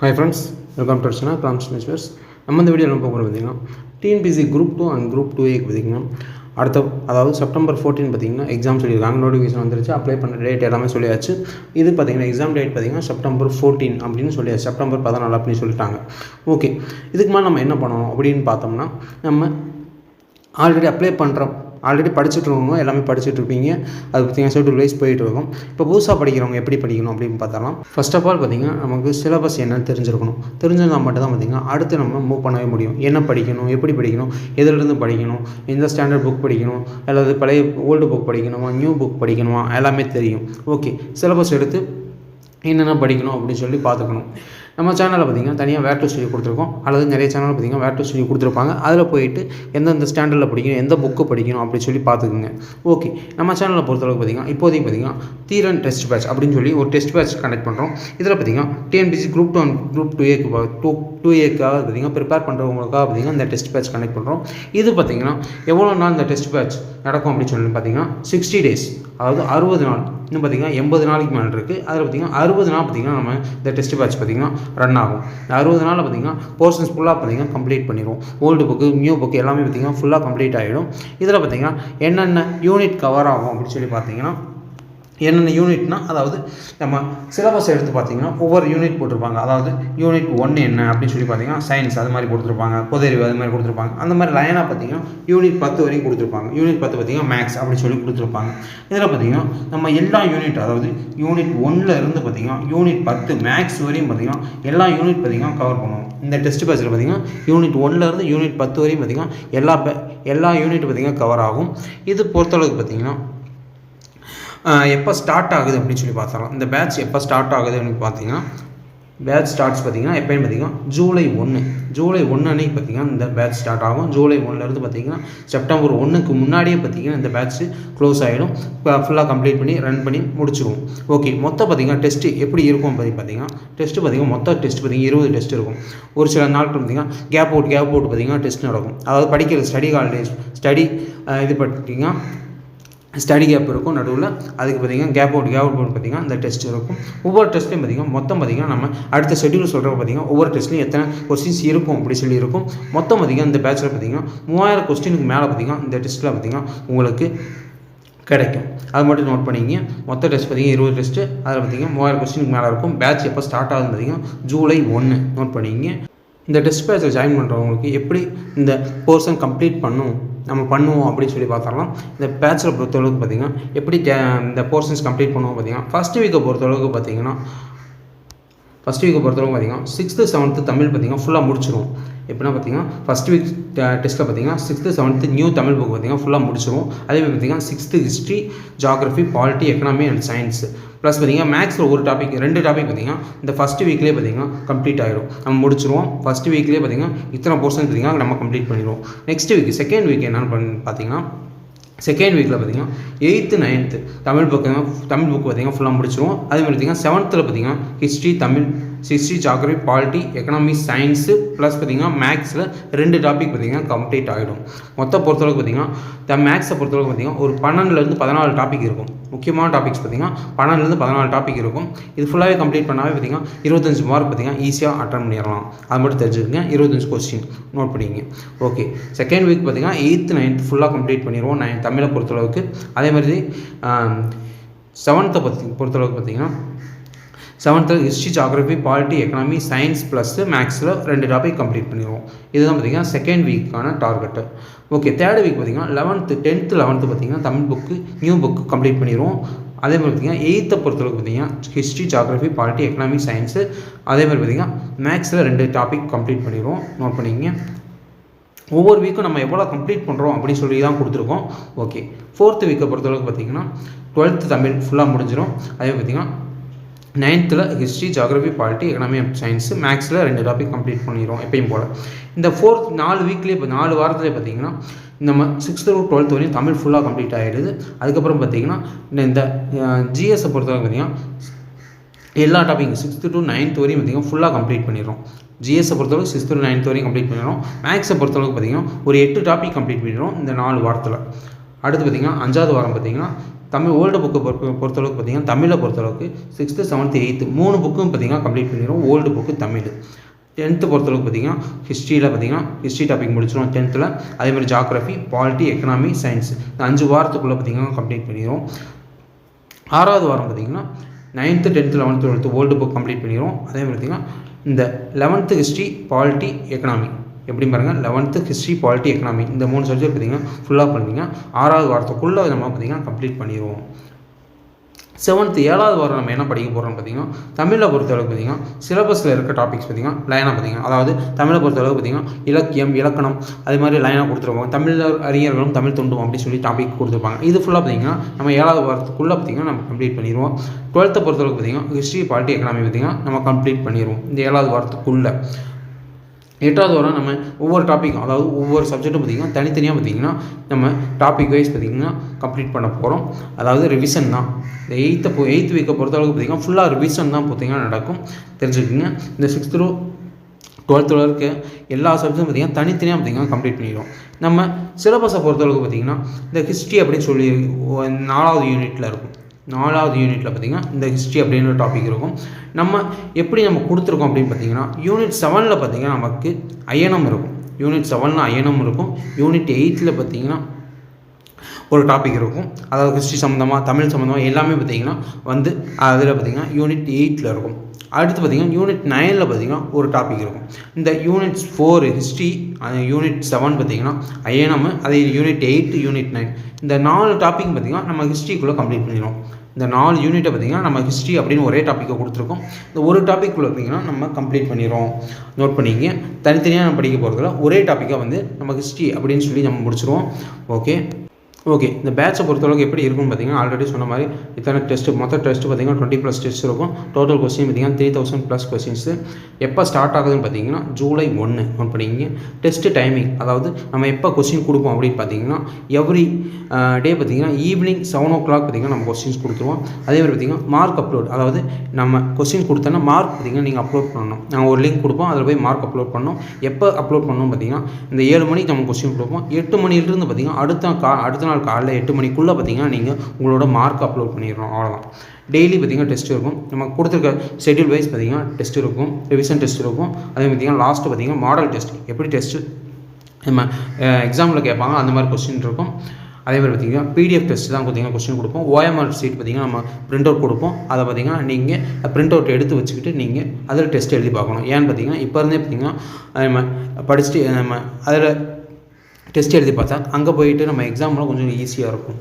Hi friends welcome to channel ப்ராம்ஸ் நம்ம இந்த வீடியோவில் பார்க்க பார்த்தீங்கன்னா TNPSC group two and group two ஏக்கு பார்த்தீங்கன்னா அடுத்த அதாவது செப்டம்பர் ஃபோர்டீன் பார்த்தீங்கன்னா எக்ஸாம் சொல்லியிருக்காங்க நோட்டிஃபிகேஷன் வந்துருச்சு அப்ளை பண்ண டேட் எல்லாமே சொல்லியாச்சு. இது பார்த்தீங்கன்னா எக்ஸாம் டேட் பார்த்தீங்கன்னா செப்டம்பர் ஃபோர்டீன் அப்படின்னு சொல்லியாச்சு. செப்டம்பர் பதினாலு அப்படின்னு சொல்லிட்டாங்க. ஓகே இதுக்கு மேலே நம்ம என்ன பண்ணணும் அப்படின்னு பார்த்தோம்னா நம்ம ஆல்ரெடி அப்ளை பண்ணுற ஆல்ரெடி படிச்சுட்டு இருக்கவங்க எல்லாமே படிச்சுட்டு இருப்பீங்க அது பார்த்தீங்கன்னா ஷெட்யூல் வைஸ் போயிட்டு இருக்கும் இப்போ புதுசாக படிக்கிறவங்க எப்படி படிக்கணும் அப்படின்னு பார்த்தலாம் ஃபர்ஸ்ட் ஆஃப் ஆல் பார்த்தீங்கன்னா நமக்கு சிலபஸ் என்னன்னு தெரிஞ்சிருக்கணும். தெரிஞ்சிருந்தால் மட்டும் தான் அடுத்து நம்ம மூவ் பண்ணவே முடியும். என்ன படிக்கணும் எப்படி படிக்கணும் எதிலிருந்து படிக்கணும் எந்த ஸ்டாண்டர்ட் புக் படிக்கணும் அல்லது பழைய ஓல்டு புக் படிக்கணுமா நியூ புக் படிக்கணுமா எல்லாமே தெரியும். ஓகே சிலபஸ் எடுத்து என்னென்ன படிக்கணும் அப்படின்னு சொல்லி பார்த்துக்கணும். நம்ம சேனலில் பார்த்திங்கன்னா தனியாக வேர் டு ஸ்டடி கொடுத்துருக்கோம். அல்லது நிறைய சேனலில் பார்த்திங்கன்னா வேர் டூ ஸ்டடி கொடுத்துருப்பாங்க. அதில் போயிட்டு எந்தெந்த ஸ்டாண்டர்டில் படிக்கணும் எந்த புக்கு படிக்கணும் அப்படின்னு சொல்லி பார்த்துக்குங்க. ஓகே நம்ம சேனலில் பொறுத்தளவுக்கு பார்த்திங்கன்னா இப்போதைக்கு பார்த்திங்கன்னா தீரன் டெஸ்ட் பேட்ச் அப்படின்னு சொல்லி ஒரு டெஸ்ட் பேட்ச் கண்டக்ட் பண்ணுறோம் இதில் பார்த்திங்கன்னா TNPSC group two group two ஏக்கு டூ டூ ஏக்காக பார்த்திங்கன்னா ப்ரிப்பேர் பண்ணுறவங்களுக்காக பார்த்திங்கன்னா இந்த டெஸ்ட் பேட்ச் கண்டக்ட் பண்ணுறோம் இது பார்த்திங்கன்னா எவ்வளோ நாள் இந்த டெஸ்ட் பேட்ச் நடக்கும் அப்படின்னு சொல்லி பார்த்தீங்கன்னா சிக்ஸ்டி டேஸ் அதாவது அறுபது நாள். இன்னும் பார்த்தீங்கன்னா எண்பது நாளைக்கு மேலே இருக்குது அதில் பார்த்தீங்கன்னா அறுபது நாள் பார்த்திங்கன்னா நம்ம இந்த டெஸ்ட் பேட்ச் பார்த்திங்கன்னா ரன் ஆகும். இந்த அறுபது நாளில் பார்த்திங்கன்னா போர்ஷன்ஸ் ஃபுல்லாக பார்த்திங்கன்னா கம்ப்ளீட் பண்ணிடுவோம். ஓல்டு புக்கு நியூ புக்கு எல்லாமே பார்த்திங்கன்னா ஃபுல்லாக கம்ப்ளீட் ஆகிடும் இதில் பார்த்திங்கன்னா என்னென்ன யூனிட் கவர் ஆகும் அப்படின்னு சொல்லி பார்த்தீங்கன்னா என்னென்ன யூனிட்னா அதாவது நம்ம சிலபஸ் எடுத்து பார்த்தீங்கன்னா ஒவ்வொரு யூனிட் போட்டிருப்பாங்க. அதாவது யூனிட் ஒன்று என்ன அப்படின்னு சொல்லி பார்த்தீங்கன்னா சயின்ஸ் அது மாதிரி கொடுத்துருப்பாங்க பொதறிவு அது மாதிரி கொடுத்துருப்பாங்க அந்த மாதிரி லைனாக பார்த்தீங்கன்னா யூனிட் பத்து வரையும் கொடுத்துருப்பாங்க. யூனிட் பத்து பார்த்தீங்கன்னா மேக்ஸ் அப்படின்னு சொல்லி கொடுத்துருப்பாங்க. இதில் பார்த்தீங்கன்னா நம்ம எல்லா யூனிட் அதாவது யூனிட் ஒன்றில் இருந்து பார்த்தீங்கன்னா யூனிட் பத்து மேக்ஸ் வரையும் பார்த்தீங்கன்னா எல்லா யூனிட் பார்த்தீங்கன்னா கவர் பண்ணுவோம். இந்த டெஸ்ட் பேட்சில் பார்த்தீங்கன்னா யூனிட் ஒன்லேருந்து யூனிட் பத்து வரையும் பார்த்தீங்கன்னா எல்லா எல்லா யூனிட் பார்த்திங்கன்னா கவர் ஆகும். இது பொறுத்தளவுக்கு பார்த்தீங்கன்னா எப்போ ஸ்டார்ட் ஆகுது அப்படின்னு சொல்லி பார்த்துடலாம். இந்த பேட்ச் எப்போ ஸ்டார்ட் ஆகுது அப்படின்னு பார்த்தீங்கன்னா பேட்ச் ஸ்டார்ட்ஸ் பார்த்தீங்கன்னா எப்போயும் பார்த்தீங்கன்னா ஜூலை ஒன்று ஜூலை ஒன்று அன்னைக்கு பார்த்தீங்கன்னா இந்த பேட்ச் ஸ்டார்ட் ஆகும். ஜூலை ஒன்றுலேருந்து பார்த்தீங்கன்னா செப்டம்பர் ஒன்றுக்கு முன்னாடியே பார்த்தீங்கன்னா இந்த பேட்ச் க்ளோஸ் ஆகிடும் ஃபுல்லாக கம்ப்ளீட் பண்ணி ரன் பண்ணி முடிச்சிருவோம். ஓகே மொத்தம் பார்த்தீங்கன்னா டெஸ்ட்டு எப்படி இருக்கும் பற்றி பார்த்தீங்கன்னா டெஸ்ட்டு பார்த்தீங்கன்னா மொத்த டெஸ்ட் பார்த்தீங்கன்னா இருபது டெஸ்ட் இருக்கும். ஒரு சில நாட்கள் பார்த்தீங்கன்னா கேப் அவுட் கேப் அவுட் பார்த்தீங்கன்னா டெஸ்ட் நடக்கும். அதாவது படிக்கிற ஸ்டடி ஹாலிடேஸ் ஸ்டடி இது பார்த்தீங்கன்னா ஸ்டடி கேப் இருக்கும். நடுவில் அதுக்கு பார்த்தீங்கன்னா கேப் அவுட் கேப் அவுட் பார்த்தீங்கன்னா அந்த டெஸ்ட் இருக்கும். ஒவ்வொரு டெஸ்ட்லையும் பார்த்தீங்கன்னா மொத்தம் பார்த்திங்கன்னா நம்ம அடுத்த ஷெட்யூல் சொல்கிறப்ப பார்த்தீங்கன்னா ஒவ்வொரு டெஸ்ட்லையும் எத்தனை கொஸ்டின்ஸ் இருக்கும் அப்படி சொல்லி இருக்கும். மொத்தம் பார்த்திங்கன்னா இந்த பேட்சில் பார்த்தீங்கன்னா மூவாயிரம் கொஸ்டினுக்கு மேலே பார்த்தீங்கன்னா இந்த டெஸ்ட்டில் பார்த்தீங்கன்னா உங்களுக்கு கிடைக்கும். அது மட்டும் நோட் பண்ணிங்க மொத்த டெஸ்ட் பார்த்தீங்கன்னா இருபது டெஸ்ட்டு அதில் பார்த்தீங்கன்னா மூவாயிரம் கொஸ்டினுக்கு மேலே இருக்கும். பேட்ச் எப்போ ஸ்டார்ட் ஆகுதுன்னு பார்த்தீங்கன்னா ஜூலை ஒன்று நோட் பண்ணிக்கிங்க. இந்த டெஸ்ட் பேட்சில் ஜாயின் பண்ணுறவங்களுக்கு எப்படி இந்த போர்ஷன் கம்ப்ளீட் பண்ணும்? நம்ம பண்ணுவோம் அப்படின்னு சொல்லி பார்த்தரலாம் இந்த பேட்சில் பொறுத்தளவுக்கு பார்த்திங்கன்னா எப்படி இந்த போர்ஷன்ஸ் கம்ப்ளீட் பண்ணுவோம் பார்த்திங்கன்னா ஃபஸ்ட் வீக்கை பொறுத்தளவுக்கு பார்த்திங்கன்னா ஃபஸ்ட் வீக்கை பொறுத்தவரைக்கும் பார்த்திங்கன்னா சிக்ஸ்த்து செவன்த்து தமிழ் பார்த்தீங்கன்னா ஃபுல்லாக முடிச்சிடும் எப்படின்னா பார்த்தீங்கன்னா ஃபஸ்ட் வீக் டெஸ்ட்டில் பார்த்தீங்கன்னா sixth seventh new Tamil book பார்த்தீங்கன்னா ஃபுல்லாக முடிச்சிடும் அதேமாதிரி பார்த்தீங்கன்னா sixth history geography polity economy and science plus பார்த்தீங்கன்னா மேக்ஸில் ஒரு டாபிக் ரெண்டு டாபிக் பார்த்தீங்கன்னா இந்த ஃபஸ்ட் வீக்லேயே பார்த்தீங்கன்னா கம்ப்ளீட் ஆகிடும் நம்ம முடிச்சிருவோம். ஃபஸ்ட் வீக்லேயே பார்த்தீங்கன்னா இத்தனை போர்ஷன் பார்த்தீங்கன்னா நம்ம கம்ப்ளீட் பண்ணிடுவோம் நெக்ஸ்ட் வீக் செகண்ட் வீக் என்னென்னு பண்ணி பார்த்தீங்கன்னா செகண்ட் வீக்கில் பார்த்தீங்கன்னா eighth ninth Tamil book Tamil book பார்த்தீங்கன்னா ஃபுல்லாக முடிச்சிருவோம். அதே மாதிரி பார்த்தீங்கன்னா செவன்த்தில் பார்த்தீங்கன்னா history Tamil history geography polity economics science plus பார்த்தீங்கன்னா மேக்ஸில் ரெண்டு டாபிக் பார்த்தீங்கன்னா கம்ப்ளீட் ஆகிடும். மொத்த பொறுத்தளவுக்கு பார்த்தீங்கன்னா த மேக்ஸை பொறுத்தளவுக்கு பார்த்தீங்கன்னா ஒரு பன்னெண்டுலேருந்து பதினாலு டாபிக் இருக்கும். முக்கியமான டாபிக்ஸ் பார்த்தீங்கன்னா பன்னெண்டுலேருந்து பதினாலு டாபிக் இருக்கும். இது ஃபுல்லாகவே கம்ப்ளீட் பண்ணாவே பார்த்தீங்கன்னா இருபத்தஞ்சு மார்க் பார்த்தீங்கன்னா ஈஸியாக அட்டன் பண்ணிடலாம். அது மட்டும் தெரிஞ்சுக்கோங்க. இருபத்தஞ்சு கொஸ்டின் நோட் பண்ணிங்க ஓகே செகண்ட் வீக் பார்த்தீங்கன்னா எயித்து நைன்த் ஃபுல்லாக கம்ப்ளீட் பண்ணிடுவோம். நைன் தமிழை பொறுத்தளவுக்கு. அதே மாதிரி செவன்த்தை பற்றி பொறுத்தளவுக்கு பார்த்தீங்கன்னா செவன்த்தில் history geography polity economy science plus மேக்ஸில் ரெண்டு டாபிக் கம்ப்ளீட் பண்ணிடுவோம். இதுதான் பார்த்திங்கன்னா செகண்ட் வீக்கான டார்கெட்டு ஓகே தேர்ட் வீக் பார்த்திங்கன்னா லெவன்த்து டென்த்து லெவன்த்து பார்த்திங்கன்னா Tamil book new book complete பண்ணிடுவோம். அதே மாதிரி பார்த்திங்கன்னா எயித்தை பொறுத்தளவுக்கு பார்த்திங்கன்னா history geography polity economic science அதே மாதிரி பார்த்திங்கன்னா மேக்ஸில் ரெண்டு டாபிக் கம்ப்ளீட் பண்ணிடுவோம். நோட் பண்ணிக்கங்க. ஒவ்வொரு வீக்கும் நம்ம எவ்வளோ கம்ப்ளீட் பண்ணுறோம் அப்படின்னு சொல்லி தான் கொடுத்துருக்கோம். ஓகே ஃபோர்த்து வீக்கை பொறுத்தளவுக்கு பார்த்திங்கன்னா டுவெல்த்து தமிழ் ஃபுல்லாக முடிஞ்சிடும் அதே பார்த்திங்கன்னா நைன்த்தில் history geography polity economy and science மேக்ஸில் ரெண்டு டாபிக் கம்ப்ளீட் பண்ணிடுவோம் எப்பயும் போல். இந்த ஃபோர்த் நாலு வீக்லேயே இப்போ நாலு வாரத்துலேயே பார்த்தீங்கன்னா நம்ம சிக்ஸ்த்து டு டுவெல்த் வரையும் தமிழ் ஃபுல்லாக கம்ப்ளீட் ஆகிடுது அதுக்கப்புறம் பார்த்தீங்கன்னா இந்த ஜிஎஸை பொறுத்தவரை பார்த்தீங்கன்னா எல்லா டாபிக் சிக்ஸ்த்து டு நைன்த் வரையும் பார்த்திங்கன்னா ஃபுல்லாக கம்ப்ளீட் பண்ணிடுறோம். ஜிஎஸை பொறுத்தளவுக்கு சிக்ஸ்த்து டு நைன்த் வரையும் கம்ப்ளீட் பண்ணிடுறோம். மேக்ஸை பொறுத்தளவுக்கு பார்த்திங்கன்னா ஒரு எட்டு டாபிக் கம்ப்ளீட் பண்ணிடுறோம் இந்த நாலு வாரத்தில். அடுத்து பார்த்திங்கன்னா அஞ்சாவது வாரம் பார்த்திங்கன்னா தமிழ் ஓல்டு புக்கு பொறுத்த பொறுத்தளவுக்கு பார்த்தீங்கன்னா தமிழை பொறுத்தளவுக்கு சிக்ஸ்த்து செவன்த்து எயித்து மூணு புக்கும் பார்த்திங்கன்னா கம்ப்ளீட் பண்ணிடுவோம். Old book Tamil. டென்த்து பொறுத்தளவுக்கு பார்த்தீங்கன்னா ஹிஸ்ட்ரியில் பார்த்தீங்கன்னா ஹிஸ்ட்ரி டாபிக் முடிச்சிடும் டென்த்தில் அதேமாதிரி ஜாக்ரஃபி பாலிட்டி எக்கனாமி சயின்ஸ் இந்த அஞ்சு வாரத்துக்குள்ளே பார்த்தீங்கன்னா கம்ப்ளீட் பண்ணிடுவோம். ஆறாவது வாரம் பார்த்தீங்கன்னா ninth tenth eleventh twelfth old book complete பண்ணிடுவோம். அதே மாதிரி பார்த்திங்கன்னா இந்த லெவன்த்து ஹிஸ்ட்ரி பாலிட்டி எக்கனாமி எப்படி பாருங்கள் லெவன்த்து ஹிஸ்ட்ரி பாலிட்டி எக்கனாமி இந்த மூணு சப்ஜெக்ட் பார்த்தீங்கன்னா ஃபுல்லாக பண்ணிங்கன்னா ஆறாவது வாரத்துக்குள்ளே நம்ம பார்த்தீங்கன்னா கம்ப்ளீட் பண்ணிடுவோம் செவன்த்து ஏழாவது வாரம் நம்ம என்ன படிக்க போகிறோம்னு பார்த்தீங்கன்னா தமிழை பொறுத்தளவுக்கு பார்த்தீங்கன்னா சிலபஸில் இருக்க டாபிக்ஸ் பார்த்தீங்கன்னா லைனாக பார்த்தீங்கன்னா அதாவது தமிழை பொறுத்தளவுக்கு பார்த்தீங்கன்னா இலக்கியம் இலக்கணம் அது மாதிரி லைனாக கொடுத்துருப்பாங்க தமிழ் அறிஞர்களும் தமிழ் தொண்டும் அப்படின்னு சொல்லி டாபிக் கொடுத்துருப்பாங்க. இது ஃபுல்லாக பார்த்தீங்கன்னா நம்ம ஏழாவது வாரத்துக்குள்ளே பார்த்தீங்கன்னா நம்ம கம்ப்ளீட் பண்ணிடுவோம் டுவெல்த்தை பொறுத்தளவுக்கு பார்த்தீங்கன்னா ஹிஸ்ட்ரி பாலிட்டி எக்கனாமி பார்த்தீங்கன்னா நம்ம கம்ப்ளீட் பண்ணிடுவோம் இந்த ஏழாவது வாரத்துக்குள்ளே. எட்டாவது வாரம் நம்ம ஒவ்வொரு டாப்பிக்கும் அதாவது ஒவ்வொரு சப்ஜெக்ட்டும் பார்த்திங்கன்னா தனித்தனியாக பார்த்திங்கன்னா நம்ம டாபிக் வைஸ் பார்த்திங்கன்னா கம்ப்ளீட் பண்ண போகிறோம் அதாவது ரிவிஷன் தான். இந்த எயித்தை போ எயித் வீக்கை பொறுத்தளவுக்கு பார்த்திங்கன்னா ஃபுல்லாக ரிவிஷன் தான் பார்த்திங்கன்னா நடக்கும். தெரிஞ்சுக்கோங்க. இந்த சிக்ஸ்த்து ரோ டுவெல்த்தில் இருக்க எல்லா சப்ஜெக்டும் பார்த்திங்கன்னா தனித்தனியாக பார்த்திங்கன்னா கம்ப்ளீட் பண்ணிடுவோம். நம்ம சிலபஸை பொறுத்தளவுக்கு பார்த்திங்கன்னா இந்த ஹிஸ்ட்ரி அப்படின்னு சொல்லி நாலாவது யூனிட்டில் இருக்கும். நாலாவது யூனிட்டில் பார்த்திங்கன்னா இந்த ஹிஸ்ட்ரி அப்படின்ற டாபிக் இருக்கும். நம்ம எப்படி நம்ம கொடுத்துருக்கோம் அப்படின்னு பார்த்தீங்கன்னா யூனிட் செவனில் பார்த்திங்கன்னா நமக்கு அயனம் இருக்கும். யூனிட் செவனில் அயனம் இருக்கும். யூனிட் எயிட்டில் பார்த்திங்கன்னா ஒரு டாபிக் இருக்கும். அதாவது ஹிஸ்ட்ரி சம்மந்தமாக தமிழ் சம்மந்தமாக எல்லாமே பார்த்திங்கன்னா வந்து அதில் பார்த்திங்கன்னா யூனிட் எயிட்டில் இருக்கும். அடுத்து பார்த்திங்கன்னா யூனிட் நைனில் பார்த்திங்கன்னா ஒரு டாபிக் இருக்கும். இந்த யூனிட்ஸ் ஃபோர் ஹிஸ்ட்ரி அந்த யூனிட் செவன் பார்த்திங்கன்னா அயனம் அதே யூனிட் எயிட் யூனிட் நைன் இந்த நாலு டாபிக் பார்த்திங்கன்னா நம்ம ஹிஸ்ட்ரிக்குள்ளே கம்ப்ளீட் பண்ணிடுவோம் இந்த நாலு யூனிட்டை பார்த்திங்கன்னா நம்ம ஹிஸ்ட்ரி அப்படின்னு ஒரே டாப்பிக்கை கொடுத்துருக்கோம். இந்த ஒரு டாப்பிக்குள்ளே பார்த்திங்கன்னா நம்ம கம்ப்ளீட் பண்ணிடுறோம். நோட் பண்ணிங்க. தனித்தனியாக நம்ம படிக்க போகிறதுல ஒரே டாப்பிக்காக வந்து நம்ம ஹிஸ்ட்ரி அப்படின்னு சொல்லி நம்ம முடிச்சிருவோம். ஓகே ஓகே இந்த பேட்சை பொறுத்தளவுக்கு எப்படி இருக்கும்னு பார்த்தீங்கன்னா ஆல்ரெடி சொன்ன மாதிரி இத்தனை டெஸ்ட்டு மொத்த டெஸ்ட் பார்த்தீங்கன்னா டுவெண்ட்டி ப்ளஸ் டெஸ்ட் இருக்கும். டோட்டல் கொஸ்டின் பார்த்தீங்கன்னா த்ரீ தௌசண்ட் ப்ளஸ் கொஸ்டின்ஸு எப்போ ஸ்டார்ட் ஆகுதுன்னு பார்த்தீங்கன்னா ஜூலை ஒன்று ஒன் பண்ணிங்க டெஸ்ட்டு டைமிங் அதாவது நம்ம எப்போ கொஸ்டின் கொடுப்போம் அப்படின்னு பார்த்தீங்கன்னா எவ்ரி டே uh, பார்த்தீங்கன்னா ஈவினிங் செவன் ஓ கிளாக் பார்த்தீங்கன்னா நம்ம கொஸ்டின்ஸ் கொடுத்துருவோம். அதே மாதிரி பார்த்தீங்கன்னா மார்க் அப்லோட் அதாவது நம்ம கொஸ்டின் கொடுத்தோன்னா மார்க் பார்த்தீங்கன்னா நீங்கள் அப்லோட் பண்ணணும். நாங்கள் ஒரு லிங்க் கொடுப்போம் அதில் போய் மார்க் அப்லோட் பண்ணோம் எப்போ அப்லோட் பண்ணோம் பார்த்தீங்கன்னா இந்த ஏழு மணிக்கு நம்ம கொஸ்டின் கொடுப்போம். எட்டு மணிலிருந்து பார்த்தீங்கன்னா அடுத்த கா அடுத்த நாள் காலையில் எட்டு மணிக்குள்ளே பார்த்தீங்கன்னா நீங்கள் உங்களோட மார்க் அப்லோட் பண்ணிடுறோம் அவ்வளோதான் டெய்லி பார்த்திங்கன்னா டெஸ்ட் இருக்கும். நம்ம கொடுத்துருக்க ஷெட்யூல் வைஸ் பார்த்திங்கன்னா டெஸ்ட் இருக்கும். ரிவிஷன் டெஸ்ட் இருக்கும். அதே பார்த்திங்கன்னா லாஸ்ட்டு பார்த்திங்கன்னா மாடல் டெஸ்ட் எப்படி டெஸ்ட்டு நம்ம எக்ஸாமில் கேட்பாங்க. அந்த மாதிரி கொஸ்டின் இருக்கும். அதே மாதிரி பார்த்திங்கன்னா பிடிஎஃப் டெஸ்ட் தான் பார்த்திங்கன்னா கொஸ்டின் கொடுப்போம். ஓஎம்ஆர் சீட் பார்த்திங்கன்னா நம்ம பிரிண்ட் அவுட் கொடுப்போம். அதை பார்த்திங்கன்னா நீங்கள் பிரிண்ட் அவுட் எடுத்து வச்சுக்கிட்டு நீங்கள் அதில் டெஸ்ட் எழுதி பார்க்கணும். ஏன்னு பார்த்தீங்கன்னா இப்போ இருந்தே பார்த்திங்கன்னா நம்ம படிச்சுட்டு நம்ம அதில் டெஸ்ட் எழுதி பார்த்தா அங்கே போயிட்டு நம்ம எக்ஸாம்லாம் கொஞ்சம் ஈஸியாக இருக்கும்.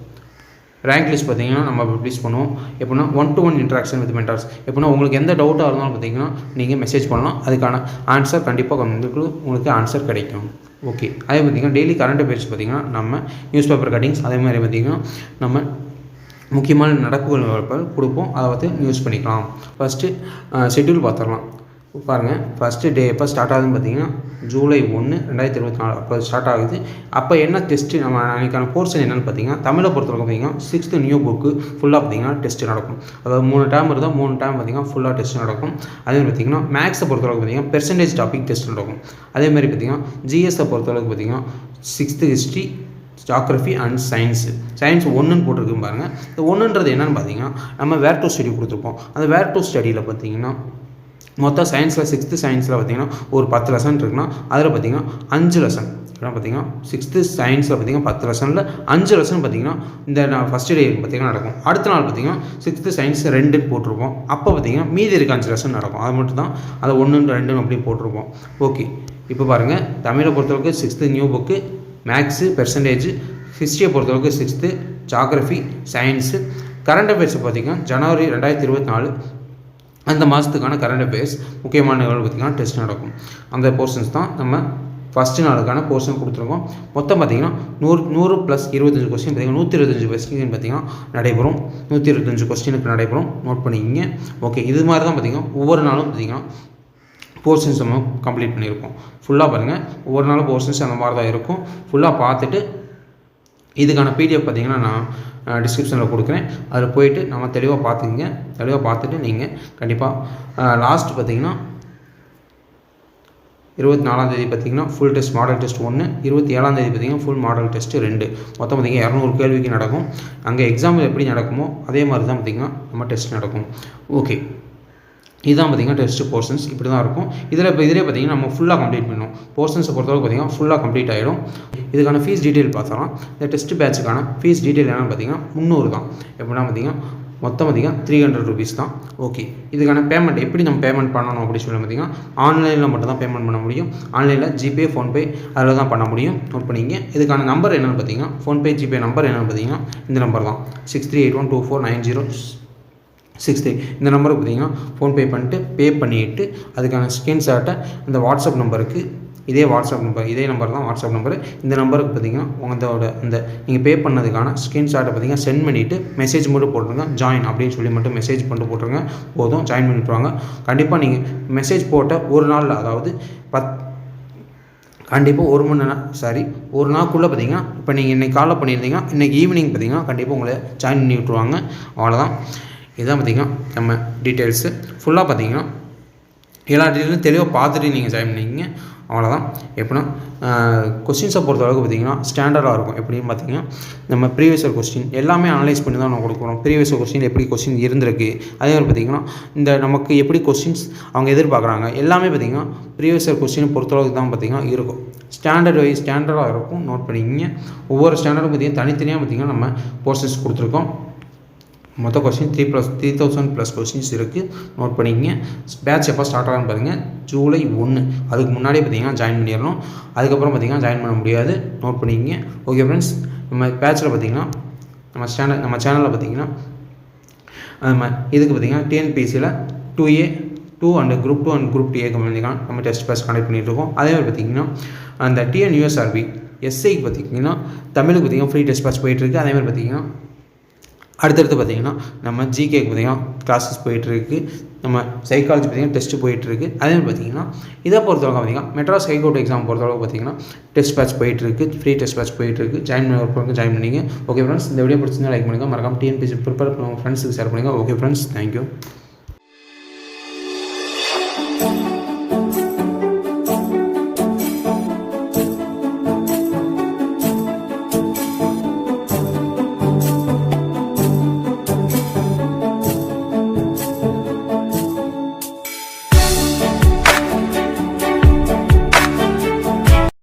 ரேங்க் லிஸ்ட் பார்த்தீங்கன்னா நம்ம பப்ளிஷ் பண்ணுவோம். எப்படின்னா one to one interaction with mentors எப்படின்னா உங்களுக்கு எந்த டவுட்டாக இருந்தாலும் பார்த்தீங்கன்னா நீங்கள் மெசேஜ் பண்ணலாம். அதுக்கான ஆன்சர் கண்டிப்பாக வந்துட்டு உங்களுக்கு ஆன்சர் கிடைக்கும். ஓகே அதே பார்த்திங்கன்னா டெய்லி கரண்ட் அஃபேர்ஸ் பார்த்திங்கன்னா நம்ம நியூஸ் பேப்பர் கட்டிங்ஸ் அதே மாதிரி பார்த்திங்கன்னா நம்ம முக்கியமான நடப்புகள் கொடுப்போம். அதை பார்த்து யூஸ் பண்ணிக்கலாம். ஃபஸ்ட்டு ஷெட்யூல் பார்த்துடலாம். பாருங்கள் ஃபஸ்ட்டு டே எப்போ ஸ்டார்ட் ஆகுதுன்னு பார்த்தீங்கன்னா ஜூலை ஒன்று ரெண்டாயிரத்தி இருபத்தி நாலு. அப்போ ஸ்டார்ட் ஆகுது. அப்போ என்ன டெஸ்ட்டு நம்ம அன்றைக்கான போர்ஷன் என்னென்னு பார்த்தீங்கன்னா தமிழை பொறுத்தவரைக்கும் பார்த்தீங்கன்னா சிக்ஸ்த்து நியூ புக்கு ஃபுல்லாக பார்த்தீங்கன்னா டெஸ்ட்டு நடக்கும். அதாவது மூணு டேம் இருந்தால் மூணு டேம் பார்த்தீங்கன்னா ஃபுல்லாக டெஸ்ட் நடக்கும். அதே மாதிரி பார்த்தீங்கன்னா மேக்ஸை பொறுத்தளவுக்கு பார்த்தீங்கன்னா பெர்சன்டேஜ் டாபிக் டெஸ்ட் நடக்கும். அதே மாதிரி பார்த்தீங்கன்னா ஜிஎஸ்ஸை பொறுத்தளவுக்கு பார்த்தீங்கன்னா sixth history geography and science science ஒன்றுன்னு போட்டிருக்கு பாருங்கள் இந்த ஒன்றுன்றது என்னென்னு பார்த்தீங்கன்னா நம்ம வேர் டூ ஸ்டடி கொடுத்துருப்போம். அந்த வேர் டூ ஸ்டடியில் பார்த்தீங்கன்னா மொத்தம் சயின்ஸில் சிக்ஸ்த்து சயின்ஸில் பார்த்தீங்கன்னா ஒரு பத்து லெசன் இருக்குன்னா அதில் பார்த்தீங்கன்னா அஞ்சு லெசன் ஏன்னா பார்த்தீங்கன்னா சிக்ஸ்த்து சயின்ஸில் பார்த்தீங்கன்னா பத்து லெசனில் அஞ்சு லெசன் பார்த்தீங்கன்னா இந்த நான் ஃபஸ்ட்டு டே பார்த்தீங்கன்னா நடக்கும். அடுத்த நாள் பார்த்தீங்கன்னா சிக்ஸ்த்து சயின்ஸ் ரெண்டுன்னு போட்டிருப்போம். அப்போ பார்த்தீங்கன்னா மீதி இருக்க அஞ்சு லெசன் நடக்கும். அது மட்டும் தான் அதை ஒன்று ரெண்டுன்னு அப்படி போட்டிருப்போம். ஓகே இப்போ பாருங்கள் தமிழை பொறுத்தளவுக்கு sixth new book maths percentage ஹிஸ்ட்ரியை பொறுத்தளவுக்கு sixth geography science current affairs பார்த்திங்கன்னா ஜனவரி ரெண்டாயிரத்தி இருபத்தி நாலு அந்த மாதத்துக்கான கரண்ட் அஃபேர்ஸ் முக்கியமான நிகழ்வு பார்த்திங்கன்னா டெஸ்ட் நடக்கும். அந்த போர்ஷன்ஸ் தான் நம்ம ஃபஸ்ட்டு நாளுக்கான போர்ஷன் கொடுத்துருக்கோம். மொத்தம் பார்த்திங்கன்னா நூறு நூறு ப்ளஸ் இருபத்தஞ்சு கொஸ்டின் பார்த்திங்கன்னா நூற்றி இருபத்தஞ்சு கொஸ்டின் பார்த்திங்கன்னா நடைபெறும். நூற்றி இருபத்தஞ்சு கொஸ்டினுக்கு நடைபெறும். நோட் பண்ணிக்கிங்க. ஓகே இது மாதிரி தான் பார்த்திங்கன்னா ஒவ்வொரு நாளும் பார்த்திங்கன்னா போர்ஷன்ஸ் நம்ம கம்ப்ளீட் பண்ணியிருக்கோம் ஃபுல்லாக பாருங்கள் ஒவ்வொரு நாளும் போர்ஷன்ஸ் அந்த மாதிரி தான் இருக்கும் ஃபுல்லாக பார்த்துட்டு இதுக்கான பிடிஎஃப் பார்த்தீங்கன்னா நான் டிஸ்கிரிப்ஷனில் கொடுக்குறேன். அதில் போயிட்டு நம்ம தெளிவாக பார்த்துக்குங்க. தெளிவாக பார்த்துட்டு நீங்கள் கண்டிப்பாக லாஸ்ட் பார்த்தீங்கன்னா இருபத்தி நாலாந்தேதி பார்த்தீங்கன்னா ஃபுல் டெஸ்ட் மாடல் டெஸ்ட் ஒன்று இருபத்தி ஏழாந்தேதி பார்த்தீங்கன்னா ஃபுல் மாடல் டெஸ்ட்டு ரெண்டு. மொத்தம் பார்த்தீங்கன்னா இரநூறு கேள்விக்கு நடக்கும். அங்கே எக்ஸாம் எப்படி நடக்குமோ அதே மாதிரி தான் பார்த்தீங்கன்னா நம்ம டெஸ்ட் நடக்கும். ஓகே இதுதான் பார்த்தீங்கன்னா டெஸ்ட் போர்ஷன்ஸ் இப்படி தான் இருக்கும். இதில் இப்போ இதிலே பார்த்தீங்கன்னா நம்ம ஃபுல்லாக கம்ப்ளீட் பண்ணணும். போர்ஷன்ஸை பொறுத்தவரைக்கும் பார்த்தீங்கன்னா ஃபுல்லாக கம்ப்ளீட் ஆகிடும் இதுக்கான ஃபீஸ் டீட்டெயில் பார்த்தோம்னா இந்த டெஸ்ட் பேட்சுக்கான ஃபீஸ் டீட்டெயில் என்னென்னு பார்த்திங்கன்னா முந்நூறு தான். எப்படின்னா பார்த்தீங்கன்னா மொத்தம் பார்த்திங்கன்னா த்ரீ ஹண்ட்ரட் ருபீஸ் தான். ஓகே இதுக்கான பேமெண்ட் எப்படி நம்ம பேமெண்ட் பண்ணணும் அப்படின்னு சொல்லி பார்த்தீங்கன்னா ஆன்லைனில் மட்டும் தான் பேமெண்ட் பண்ண முடியும். ஆன்லைனில் ஜிபே ஃபோன்பே அதில் தான் பண்ண முடியும். நோட் பண்ணிங்க இதுக்கான நம்பர் என்னென்னு பார்த்தீங்கன்னா ஃபோன்பே ஜிபே நம்பர் என்னென்னு பார்த்தீங்கன்னா இந்த நம்பர் தான். Six three eight one two four nine zero six three. இந்த நம்பருக்கு பார்த்தீங்கன்னா ஃபோன்பே பண்ணிட்டு பே பண்ணிவிட்டு அதுக்கான ஸ்க்ரீன்ஷாட்டை இந்த வாட்ஸ்அப் நம்பருக்கு இதே வாட்ஸ்அப் நம்பர் இதே நம்பர் தான் வாட்ஸ்அப் நம்பர் இந்த நம்பருக்கு பார்த்தீங்கன்னா உங்களோட இந்த நீங்கள் பே பண்ணதுக்கான ஸ்க்ரீன்ஷாட்டை பார்த்தீங்கன்னா சென்ட் பண்ணிவிட்டு மெசேஜ் மட்டும் போட்டுருங்க ஜாயின் அப்படின்னு சொல்லி மட்டும் மெசேஜ் பண்ணிட்டு போட்டுருங்க. போதும் ஜாயின் பண்ணிவிட்டுருவாங்க கண்டிப்பாக நீங்கள் மெசேஜ் போட்ட ஒரு நாளில் அதாவது பத் கண்டிப்பாக ஒரு மணி நேரம் சாரி ஒரு நாளுக்குள்ளே பார்த்தீங்கன்னா இப்போ நீங்கள் இன்றைக்கி காலைல பண்ணியிருந்தீங்கன்னா இன்றைக்கி ஈவினிங் பார்த்தீங்கன்னா கண்டிப்பாக உங்களை ஜாயின் பண்ணி விட்ருவாங்க அவ்வளோதான் இதுதான் பார்த்தீங்கன்னா நம்ம டீட்டெயில்ஸு ஃபுல்லாக பார்த்தீங்கன்னா எல்லா டீட்டெயிலும் தெளிவாக பார்த்துட்டு நீங்கள் ஜாயின் பண்ணிக்கிங்க. அவ்வளோதான் எப்படின்னா கொஸ்டின்ஸை பொறுத்த அளவுக்கு பார்த்தீங்கன்னா ஸ்டாண்டர்டாக இருக்கும். எப்படின்னு பார்த்தீங்கன்னா நம்ம ப்ரீவியஸ் கொஸ்டின் எல்லாமே அனலைஸ் பண்ணி தான் நம்ம கொடுக்குறோம் ப்ரீவியஸ் கொஸ்டின் எப்படி கொஸ்டின் இருந்திருக்கு? அதே மாதிரி பார்த்தீங்கன்னா இந்த நமக்கு எப்படி கொஸ்டின்ஸ் அவங்க எதிர்பார்க்குறாங்க? எல்லாமே பார்த்தீங்கன்னா ப்ரீவியஸ் கொஸ்டினை பொறுத்தளவுக்கு தான் பார்த்தீங்கன்னா இருக்கும். ஸ்டாண்டர்ட் வைஸ் ஸ்டாண்டர்டாக இருக்கும். நோட் பண்ணிக்கிங்க. ஒவ்வொரு ஸ்டாண்டர்டும் பார்த்தீங்கன்னா தனித்தனியாக பார்த்தீங்கன்னா நம்ம போர்ஷன்ஸ் கொடுத்துருக்கோம். மொத்த question three plus three thousand plus questions இருக்குது நோட் பண்ணிக்கங்க. பேட்ச் எப்போ ஸ்டார்ட் ஆகான்னு பாருங்கள் ஜூலை ஒன்று அதுக்கு முன்னாடியே பார்த்தீங்கன்னா ஜாயின் பண்ணிடணும். அதுக்கப்புறம் பார்த்தீங்கன்னா ஜாயின் பண்ண முடியாது. நோட் பண்ணிக்கங்க. ஓகே ஃப்ரெண்ட்ஸ் நம்ம பேட்சில் பார்த்தீங்கன்னா நம்ம சேனல் நம்ம சேனலில் பார்த்தீங்கன்னா இதுக்கு பார்த்தீங்கன்னா டிஎன்பிசியில் two A two and group two and group DA கம்பெனிக்கான நம்ம டெஸ்ட் பேஸ் கண்டக்ட் பண்ணிட்டு இருக்கோம். அதே மாதிரி பார்த்தீங்கன்னா அந்த டிஎன் யூஎஸ்ஆர்பி எஸ்ஐக்கு பார்த்தீங்கன்னா தமிழுக்கு பார்த்தீங்கன்னா ஃப்ரீ டெஸ்ட் பேஸ் போயிட்டுருக்கு அதே மாதிரி பார்த்தீங்கன்னா அடுத்தடுத்து பார்த்தீங்கன்னா நம்ம ஜிகேக்கு பார்த்தீங்கன்னா கிளாஸஸ் போயிட்டுருக்கு. நம்ம சைக்காலஜி பார்த்தீங்கன்னா டெஸ்ட்டு போயிட்டுருக்கு. அதே மாதிரி பார்த்தீங்கன்னா இதை பொறுத்தவரைக்கும் பார்த்தீங்கன்னா மெட்ராஸ் ஹைகோர்ட் எக்ஸாம் பொறுத்தளவுக்கு பார்த்தீங்கன்னா டெஸ்ட் பேட்ச் போயிட்டுருக்கு. ஃப்ரீ டெஸ்ட் பேட்ச் போயிட்டுருக்கு. ஜாயின் பண்ணி ஒர்க் ஜாயின் பண்ணிங்க. ஓகே ஃப்ரெண்ட்ஸ் இந்த வீடியோ பிடிச்சிருந்தா லைக் பண்ணுங்கள் மறக்காம டிஎன்பிசி ப்ரிப்பேர் பண்ணுவோம் ஃப்ரெண்ட்ஸுக்கு ஷேர் பண்ணுங்கள் ஓகே ஃப்ரெண்ட்ஸ் தேங்க்யூ